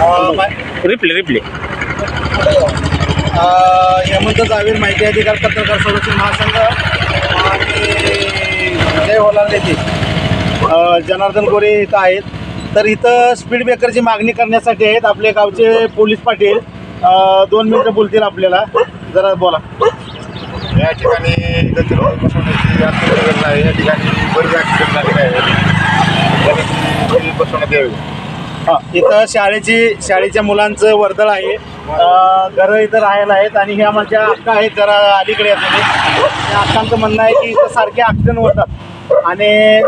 Replay replay. अ, हेमंत जावीर माहिती अधिकार पत्रकार संरक्षण महासंघ आणि जय होलाल नेते अ, जनार्दन गोरे इथं आहेत. तर इथं स्पीड ब्रेकरची मागणी करण्यासाठी आहेत आपले गावचे पोलीस पाटील. अ, दोन मिनटं बोलतील आपल्याला. जरा बोला. या ठिकाणी बसवण्याची आहे. या ठिकाणी बरेच ॲक्सिडेंट झालेले आहेत त्यांनी बसवण्यात यावे. इथं शाळेची शाळेच्या मुलांचं वर्दळ आहे. अ, घरं इथं राहायला आहेत आणि ह्या माझ्या अक्का आहेत जरा अलीकडे त्या अक्कांचं म्हणणं आहे की इथं सारखे ॲक्सिडेंट होतात. आणि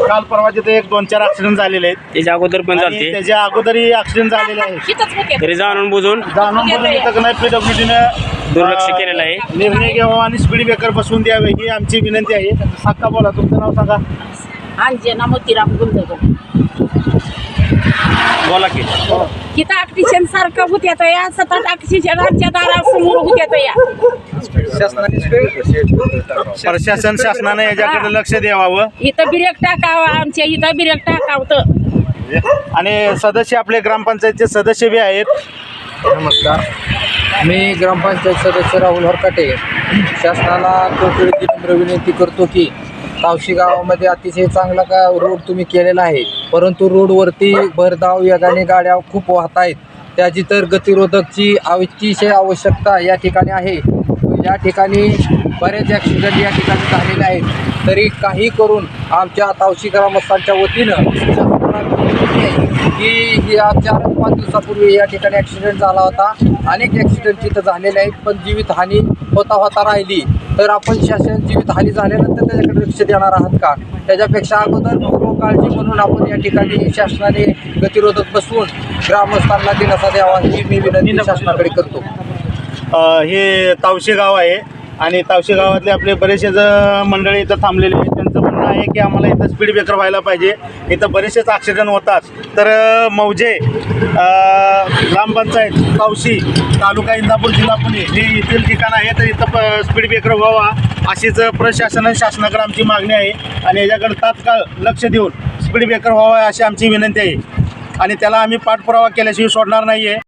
काल परवा तिथे एक दोन चार ॲक्सिडेंट झालेले आहेत. त्याच्या अगोदर पण आणि चालते त्याच्या अगोदरही ॲक्सिडेंट झालेले आहेत तरी जाणून बुजून. जाणून बुजून इथं नाही पीडब्ल्यूडीनं दुर्लक्ष केलेलं आहे. निर्णय घ्यावा आणि स्पीड ब्रेकर बसवून द्यावे ही आमची विनंती आहे. अक्का बोला तुमचं नाव सांगा. अंजना मोतीराम गुंडगर बोला की. तिथं ऑक्सिजन सारखं होत्यात या सतत ऑक्सिजन आमच्या दारासमोर होत्यात या. प्रशासन शासनाने याच्याकडे लक्ष द्यावं. इथं बिरेक टाकावं आमच्या इथं बिरेक टाकावतं आणि सदस्य आपले ग्रामपंचायतचे सदस्य बी आहेत. नमस्कार. मी ग्रामपंचायत सदस्य राहुल हरकाटे. शासनाला नम्र विनंती करतो की तावशी गावामध्ये अतिशय चांगला का रोड तुम्ही केलेला आहे. परंतु रोडवरती भरधाव वेगाने गाड्या खूप वाहत आहेत. त्याची तर गतिरोधकची अतिशय आवश्यकता या ठिकाणी आहे. या ठिकाणी बरेच ॲक्सिडेंट या ठिकाणी झालेले आहेत. तरी काही करून आमच्या तावशी ग्रामस्थांच्या वतीनं की चार पाच दिवसापूर्वी या ठिकाणी ॲक्सिडेंट झाला होता. अनेक ॲक्सिडेंट तिथं झालेले आहेत पण जीवितहानी होता होता राहिली. तर आपण शासन जीवित जीवितहानी झाल्यानंतर त्याच्याकडे लक्ष देणार आहात का? त्याच्यापेक्षा अगोदर पूर्व काळजी म्हणून आपण या ठिकाणी शासनाने गतिरोधक बसवून ग्रामस्थांना दिलासा द्यावा ही मी विनंती शासनाकडे करतो. हे तावशे गाव आहे आणि तावशे गावातले आपले बरेचसे ज- मंडळी इथं थांबलेले आहेत. प्रश्न आहे की आम्हाला इथं स्पीड ब्रेकर व्हायला पाहिजे. इथं बरेचसेच ॲक्सिडेंट होतात. तर मौजे ग्रामपंचायत तावशी तालुका इंदापूर जिल्हा पुणे हे येथील ठिकाण आहे. तर इथं स्पीड ब्रेकर व्हावा अशीच प्रशासन शासनाकडे आमची मागणी आहे. आणि याच्याकडे तात्काळ लक्ष देऊन स्पीड ब्रेकर व्हावा अशी आमची विनंती आहे. आणि त्याला आम्ही पाठपुरावा केल्याशिवाय सोडणार नाही आहे